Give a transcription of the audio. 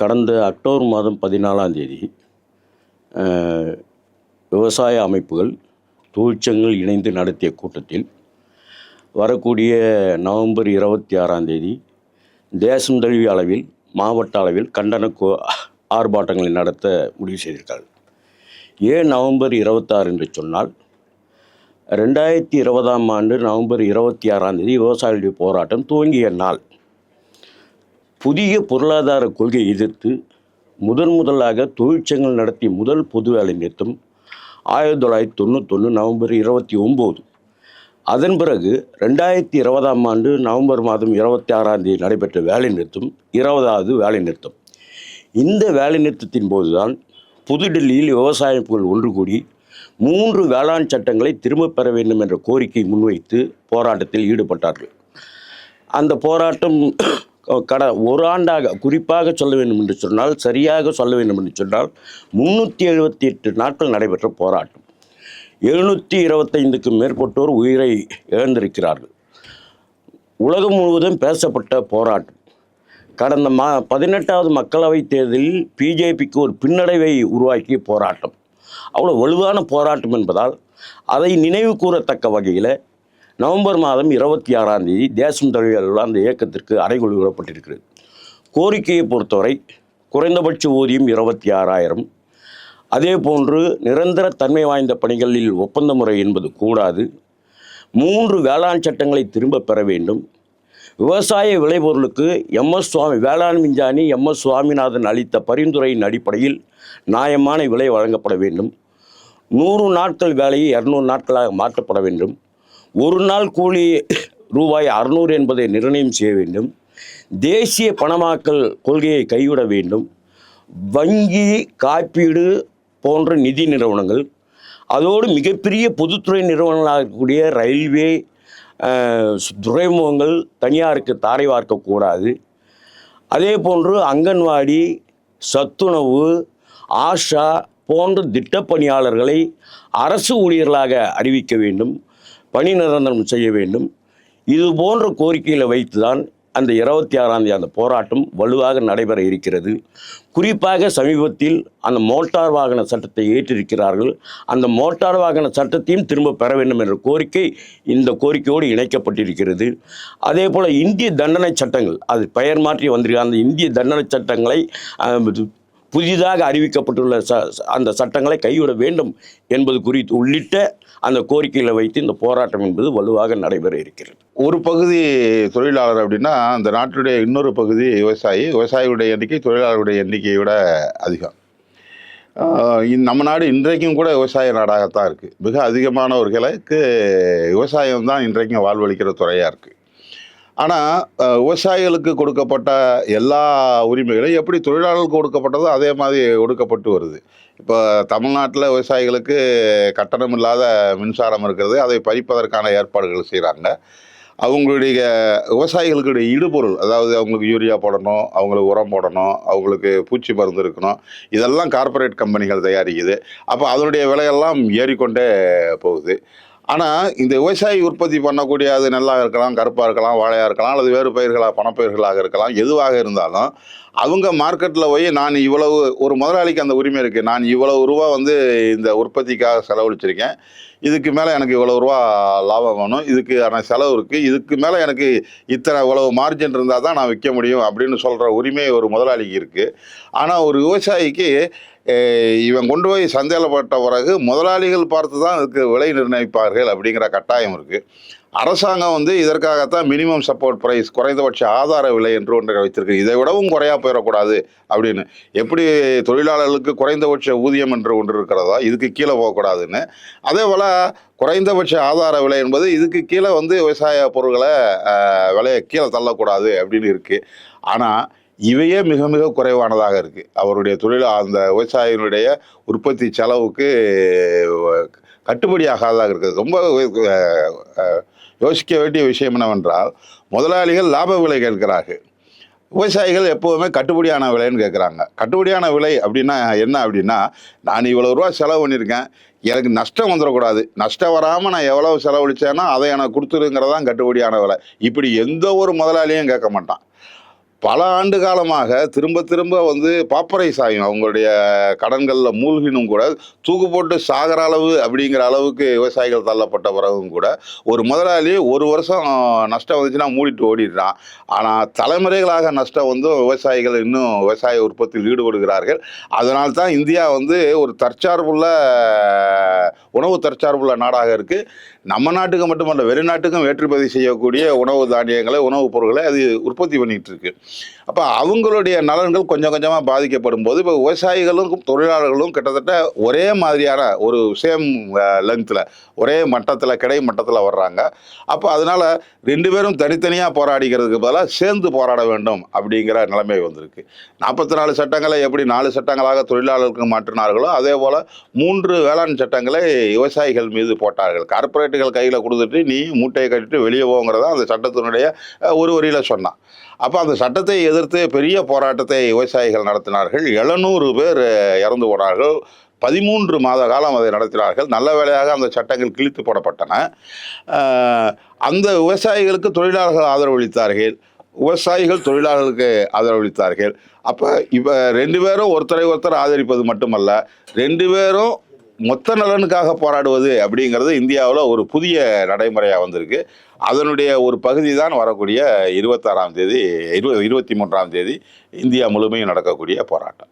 கடந்த அக்டோபர் மாதம் பதினாலாம் தேதி விவசாய அமைப்புகள் தொழிற்சங்கங்கள் இணைந்து நடத்திய கூட்டத்தில் வரக்கூடிய நவம்பர் இருபத்தி ஆறாம் தேதி தேசம் தழுவிய அளவில் மாவட்ட அளவில் கண்டன கோ ஆர்ப்பாட்டங்களை நடத்த முடிவு செய்திருக்கார்கள் ஏன் நவம்பர் இருபத்தாறு என்று சொன்னால் ரெண்டாயிரத்தி இருபதாம் ஆண்டு நவம்பர் இருபத்தி ஆறாம் தேதி விவசாயிகளுடைய போராட்டம் துவங்கிய நாள். புதிய பொருளாதார கொள்கையை எதிர்த்து முதன் முதலாக தொழிற்சங்கங்கள் நடத்திய முதல் பொது வேலை நிறுத்தம் ஆயிரத்தி தொள்ளாயிரத்தி தொண்ணூத்தொன்று நவம்பர் இருபத்தி ஒம்பது. அதன் பிறகு ரெண்டாயிரத்தி இருபதாம் ஆண்டு நவம்பர் மாதம் இருபத்தி ஆறாம் தேதி நடைபெற்ற வேலை நிறுத்தம் இருபதாவது வேலை நிறுத்தம். இந்த வேலை நிறுத்தத்தின் போதுதான் புதுடில்லியில் விவசாய ஒன்று கூடி மூன்று வேளாண் சட்டங்களை திரும்பப் பெற வேண்டும் என்ற கோரிக்கை முன்வைத்து போராட்டத்தில் ஈடுபட்டார்கள். அந்த போராட்டம் கட ஒரு ஆண்டாக குறிப்பாக சொல்ல வேண்டும் என்று சொன்னால் சரியாக சொல்ல வேண்டும் என்று சொன்னால் முந்நூற்றி எழுபத்தி எட்டு நாட்கள் நடைபெற்ற போராட்டம். எழுநூற்றி இருபத்தைந்துக்கும் மேற்பட்டோர் உயிரை இழந்திருக்கிறார்கள். உலகம் முழுவதும் பேசப்பட்ட போராட்டம். கடந்த மா பதினெட்டாவது மக்களவைத் தேர்தலில் பிஜேபிக்கு ஒரு பின்னடைவை உருவாக்கிய போராட்டம். அவ்வளோ வலுவான போராட்டம் என்பதால் அதை நினைவு கூறத்தக்க வகையில் நவம்பர் மாதம் இருபத்தி ஆறாம் தேதி தேசம் தழுவிய அந்த இயக்கத்திற்கு அறைகொள் விடப்பட்டிருக்கிறது. கோரிக்கையை பொறுத்தவரை குறைந்தபட்ச ஊதியம் இருபத்தி ஆறாயிரம் அதே போன்று நிரந்தர தன்மை வாய்ந்த பணிகளில் ஒப்பந்த முறை என்பது கூடாது. மூன்று வேளாண் சட்டங்களை திரும்ப பெற வேண்டும். விவசாய விளைபொருளுக்கு எம்எஸ் சுவாமி வேளாண் விஞ்ஞானி எம்எஸ் சுவாமிநாதன் அளித்த பரிந்துரையின் அடிப்படையில் நியாயமான விலை வழங்கப்பட வேண்டும். நூறு நாட்கள் வேலையை இரநூறு நாட்களாக மாற்றப்பட வேண்டும். ஒரு நாள் கூலி ரூபாய் அறுநூறு என்பதை நிர்ணயம் செய்ய வேண்டும். தேசிய பணமாக்கல் கொள்கையை கைவிட வேண்டும். வங்கி காப்பீடு போன்ற நிதி நிறுவனங்கள் அதோடு மிகப்பெரிய பொதுத்துறை நிறுவனங்களாக இருக்கக்கூடிய ரயில்வே துறைமுகங்கள் தனியாருக்கு தாரை வார்க்கக்கூடாது. அதே போன்று அங்கன்வாடி சத்துணவு ஆஷா போன்ற திட்டப்பணியாளர்களை அரசு ஊழியர்களாக அறிவிக்க வேண்டும். பணி நிரந்தரம் செய்ய வேண்டும். இது போன்ற கோரிக்கைகளை வைத்துதான் அந்த இருபத்தி ஆறாம் தேதி அந்த போராட்டம் வலுவாக நடைபெற இருக்கிறது. குறிப்பாக சமீபத்தில் அந்த மோட்டார் வாகன சட்டத்தை ஏற்றிருக்கிறார்கள். அந்த மோட்டார் வாகன சட்டத்தையும் திரும்ப பெற வேண்டும் என்ற கோரிக்கை இந்த கோரிக்கையோடு இணைக்கப்பட்டிருக்கிறது. அதே போல் இந்திய தண்டனை சட்டங்கள் அது பெயர் மாற்றி வந்திருக்க அந்த இந்திய தண்டனை சட்டங்களை புதிதாக அறிவிக்கப்பட்டுள்ள ச அந்த சட்டங்களை கைவிட வேண்டும் என்பது குறித்து உள்ளிட்ட அந்த கோரிக்கைகளை வைத்து இந்த போராட்டம் என்பது வலுவாக நடைபெற இருக்கிறது. ஒரு பகுதி தொழிலாளர் அப்படின்னா அந்த நாட்டுடைய இன்னொரு பகுதி விவசாயி. விவசாயியுடைய எண்ணிக்கை தொழிலாளருடைய எண்ணிக்கையை விட அதிகம். நம்ம நாடு இன்றைக்கும் கூட விவசாய நாடாகத்தான் இருக்குது மிக அதிகமானவர்களுக்கு விவசாயம் தான் இன்றைக்கும் வாழ்வளிக்கிற துறையாக இருக்குது ஆனால் விவசாயிகளுக்கு கொடுக்கப்பட்ட எல்லா உரிமைகளும் எப்படி தொழிலாளர்களுக்கு கொடுக்கப்பட்டதோ அதே மாதிரி ஒடுக்கப்பட்டு வருது. இப்போ தமிழ்நாட்டில் விவசாயிகளுக்கு கட்டணம் இல்லாத மின்சாரம் இருக்கிறது அதை பறிப்பதற்கான ஏற்பாடுகள் செய்கிறாங்க அவங்களுடைய விவசாயிகளுடைய இடுபொருள் அதாவது அவங்களுக்கு யூரியா போடணும் அவங்களுக்கு உரம் போடணும் அவங்களுக்கு பூச்சி மருந்து இருக்கணும் இதெல்லாம் கார்ப்பரேட் கம்பெனிகள் தயாரிக்குது. அப்போ அதனுடைய விலையெல்லாம் ஏறிக்கொண்டே போகுது. ஆனால் இந்த விவசாயி உற்பத்தி பண்ணக்கூடிய அது நெல்லாக இருக்கலாம் கருப்பாக இருக்கலாம் வாழையாக இருக்கலாம் அல்லது வேறு பயிர்களாக பணப்பயிர்களாக இருக்கலாம் எதுவாக இருந்தாலும் அவங்க மார்க்கெட்டில் போய் நான் இவ்வளவு ஒரு முதலாளிக்கு அந்த உரிமை இருக்குது நான் இவ்வளவு ரூபா வந்து இந்த உற்பத்திக்காக செலவழிச்சிருக்கேன். இதுக்கு மேலே எனக்கு இவ்வளவு ரூபா லாபம் வேணும். இதுக்கான செலவு இருக்குது இதுக்கு மேலே எனக்கு இத்தனை இவ்வளவு மார்ஜின் இருந்தால் தான் நான் விற்க முடியும் அப்படின்னு சொல்கிற உரிமை ஒரு முதலாளிக்கு இருக்குது ஆனால் ஒரு விவசாயிக்கு இவன் கொண்டு போய் சந்தையில் போட்ட பிறகு முதலாளிகள் பார்த்து தான் இதுக்கு விலை நிர்ணயிப்பார்கள் அப்படிங்கிற கட்டாயம் இருக்குது அரசாங்கம் வந்து இதற்காகத்தான் மினிமம் சப்போர்ட் ப்ரைஸ் குறைந்தபட்ச ஆதார விலை என்று ஒன்றை வைத்திருக்கு. இதை விடவும் குறையா போயிடக்கூடாது அப்படின்னு. எப்படி தொழிலாளர்களுக்கு குறைந்தபட்ச ஊதியம் என்று ஒன்று இருக்கிறதோ? இதுக்கு கீழே போகக்கூடாதுன்னு. அதே போல் குறைந்தபட்ச ஆதார விலை என்பது இதுக்கு கீழே வந்து விவசாய பொருட்களை விலையை கீழே தள்ளக்கூடாது அப்படின்னு இருக்குது ஆனால் இவையே மிக மிக குறைவானதாக இருக்குது அவருடைய தொழில் அந்த விவசாயிகளுடைய உற்பத்தி செலவுக்கு கட்டுப்படியாகாததாக இருக்குது. ரொம்ப யோசிக்க வேண்டிய விஷயம் என்னவென்றால் முதலாளிகள் லாப விலை கேட்கிறார்கள். விவசாயிகள் எப்போதுமே கட்டுப்படியான விலைன்னு கேட்குறாங்க. கட்டுப்படியான விலை அப்படின்னா என்ன அப்படின்னா நான் இவ்வளோ ரூபா செலவு பண்ணியிருக்கேன் எனக்கு நஷ்டம் வந்துடக்கூடாது. நஷ்டம் வராமல் நான் எவ்வளவு செலவழித்தேன்னா அதை எனக்கு கொடுத்துருங்கிறதான் கட்டுப்படியான விலை. இப்படி எந்த ஒரு முதலாளியும் கேட்க மாட்டான். பல ஆண்டு காலமாக திரும்ப திரும்ப வந்து பாப்பரை ஆகும் அவங்களுடைய கடன்களில் மூழ்கினும் கூட தூக்கு போட்டு சாகிற அளவு அப்படிங்கிற அளவுக்கு விவசாயிகள் தள்ளப்பட்ட பிறகும் கூட ஒரு முதலாளி ஒரு வருஷம் நஷ்டம் வந்துச்சுன்னா மூடிட்டு ஓடிடுறான். ஆனால் தலைமுறைகளாக நஷ்டம் வந்து விவசாயிகள் இன்னும் விவசாய உற்பத்தியில் ஈடுபடுகிறார்கள். அதனால் தான் இந்தியா வந்து ஒரு தற்சார்புள்ள உணவு தற்சார்புள்ள நாடாக இருக்குது நம்ம நாட்டுக்கு மட்டுமல்ல வெளிநாட்டுக்கும் ஏற்றுமதி செய்யக்கூடிய உணவு தானியங்களை உணவுப் பொருட்களை அது உற்பத்தி பண்ணிகிட்டு இருக்குது அப்போ அவங்களுடைய நலன்கள் கொஞ்சம் கொஞ்சமாக பாதிக்கப்படும் போது இப்போ விவசாயிகளும் தொழிலாளர்களும் கிட்டத்தட்ட ஒரே மாதிரியான ஒரு சேம் லென்த்தில் ஒரே மட்டத்தில் கிடை மட்டத்தில் வர்றாங்க. அப்போ அதனால் ரெண்டு பேரும் தனித்தனியாக போராடிக்கிறதுக்கு பதிலாக சேர்ந்து போராட வேண்டும் அப்படிங்கிற நிலைமை வந்திருக்கு. நாற்பத்தி நாலு சட்டங்களை எப்படி நாலு சட்டங்களாக தொழிலாளர்களுக்கு மாற்றினார்களோ அதே போல் மூன்று வேளாண் சட்டங்களை விவசாயிகள் மீது போட்டார்கள். கார்ப்பரேட்டுகள் கையில் கொடுத்துட்டு நீ மூட்டையை கட்டிட்டு வெளியே போங்கிறதா அந்த சட்டத்தினுடைய ஒரு வரியில் சொன்னான். அப்போ அந்த சட்டத்தை எதிர்த்து பெரிய போராட்டத்தை விவசாயிகள் நடத்தினார்கள். எழுநூறு பேர் இறந்து போனார்கள். பதிமூன்று மாத காலம் அதை நடத்தினார்கள். நல்ல வேளையாக அந்த சட்டங்கள் கிழித்து போடப்பட்டன. அந்த விவசாயிகளுக்கு தொழிலாளர்கள் ஆதரவளித்தார்கள் விவசாயிகள் தொழிலாளர்களுக்கு ஆதரவளித்தார்கள் அப்போ இப்போ ரெண்டு பேரும் ஒருத்தரை ஒருத்தர் ஆதரிப்பது மட்டுமல்ல ரெண்டு பேரும் மொத்த நலனுக்காக போராடுவது அப்படிங்கிறது இந்தியாவில் ஒரு புதிய நடைமுறையாக வந்திருக்கு. அதனுடைய ஒரு பகுதி தான் வரக்கூடிய இருபத்தாறாம் தேதி இரு இருபத்தி மூன்றாம் தேதி இந்தியா முழுமையும் நடக்கக்கூடிய போராட்டம்.